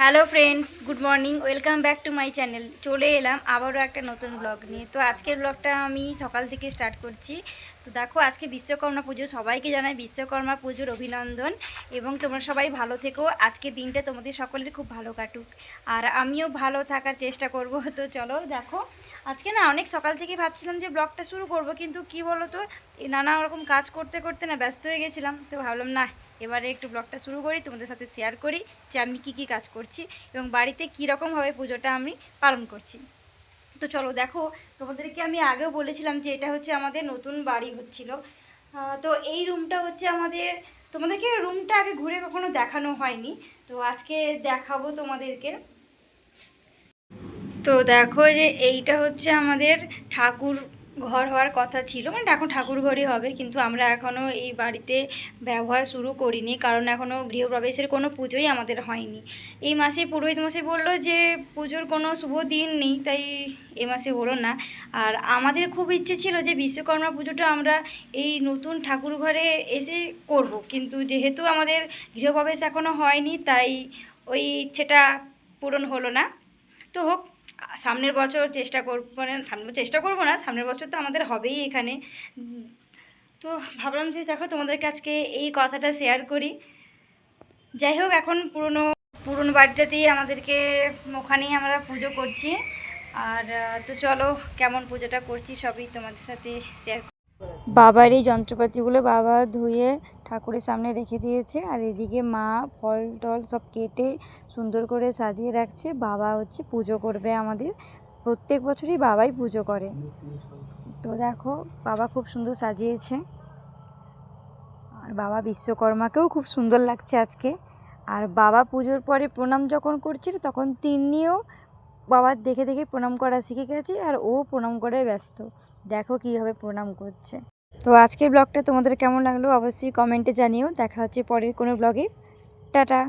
Hello friends, good morning, welcome back to my channel. চলে এলাম আবারও একটা নতুন ব্লগ নিয়ে। তো আজকের ব্লগটা আমি সকাল থেকে স্টার্ট করছি। তো দেখো, আজকে বিশ্বকর্মা পুজো। সবাইকে জানাই বিশ্বকর্মা পুজোর অভিনন্দন এবং তোমরা সবাই ভালো থেকো। আজকের দিনটা তোমাদের সকলের খুব ভালো কাটুক। আর আমিও ভালো থাকার চেষ্টা করব। তো চলো দেখো, আজকে না অনেক সকাল থেকে ভাবছিলাম যে ব্লগটা শুরু করব, কিন্তু কি বলো তো নানা রকম কাজ করতে করতে না ব্যস্ত হয়ে গেছিলাম। তো ভাবলাম, না এবারে একটু ব্লগটা শুরু করি, তোমাদের সাথে শেয়ার করি যে আমি কী কী কাজ করছি এবং বাড়িতে কীরকমভাবে পুজোটা আমি পালন করছি। তো চলো দেখো, তোমাদেরকে আমি আগেও বলেছিলাম যে এটা হচ্ছে আমাদের নতুন বাড়ি হচ্ছিল। তো এই রুমটা হচ্ছে আমাদের, তোমাদেরকে রুমটা আগে ঘুরে কখনো দেখানো হয়নি। তো আজকে দেখাবো তোমাদেরকে। তো দেখো যে এইটা হচ্ছে আমাদের ঠাকুর ঘর হওয়ার কথা ছিল মানে এখন ঠাকুর ঘরই হবে, কিন্তু আমরা এখনও এই বাড়িতে ব্যবহার শুরু করিনি, কারণ এখনও গৃহপ্রবেশের কোনো পুজোই আমাদের হয়নি। এই মাসে পুরোহিত মশাই বলল যে, পুজোর কোনো শুভ দিন নেই, তাই এ মাসে হলো না। আর আমাদের খুব ইচ্ছে ছিল যে, বিশ্বকর্মা পুজোটা আমরা এই নতুন ঠাকুর ঘরে এসে করব, কিন্তু যেহেতু আমাদের গৃহপ্রবেশ এখনও হয়নি, তাই ওই ইচ্ছেটা পূরণ হলো না। তো হোক, সামনের বছর চেষ্টা করব মানে সামনে চেষ্টা করব না, সামনের বছর তো আমাদের হবেই এখানে। তো ভাবলাম যে দেখো তোমাদেরকে আজকে এই কথাটা শেয়ার করি। যাই হোক, এখন পুরনো পুরনো বাড়িটাতেই আমাদেরকে ওখানেই আমরা পুজো করছি। আর, তো চলো, কেমন পুজোটা করছি সবই তোমাদের সাথে শেয়ার বাবার এই যন্ত্রপাতিগুলো বাবা ধুয়ে ঠাকুরের সামনে রেখে দিয়েছে আর এদিকে মা ফল টল সব কেটে সুন্দর করে সাজিয়ে রাখছে। বাবা হচ্ছে পুজো করবে আমাদের। প্রত্যেক বছরই বাবাই পুজো করে। তো দেখো, বাবা খুব সুন্দর সাজিয়েছে। আর বাবা বিশ্বকর্মাকেও খুব সুন্দর লাগছে আজকে। আর বাবা পুজোর পরে প্রণাম যখন করছিল, তখন তিনিও বাবার দেখে দেখে প্রণাম করা শিখে গেছে আর ও প্রণাম করে ব্যস্ত। দেখো কীভাবে প্রণাম করছে। তো আজকের ব্লগটা তোমাদের কেমন লাগল অবশ্যই কমেন্টে জানিও। দেখা হচ্ছে পরের কোনো ব্লগে। টাটা।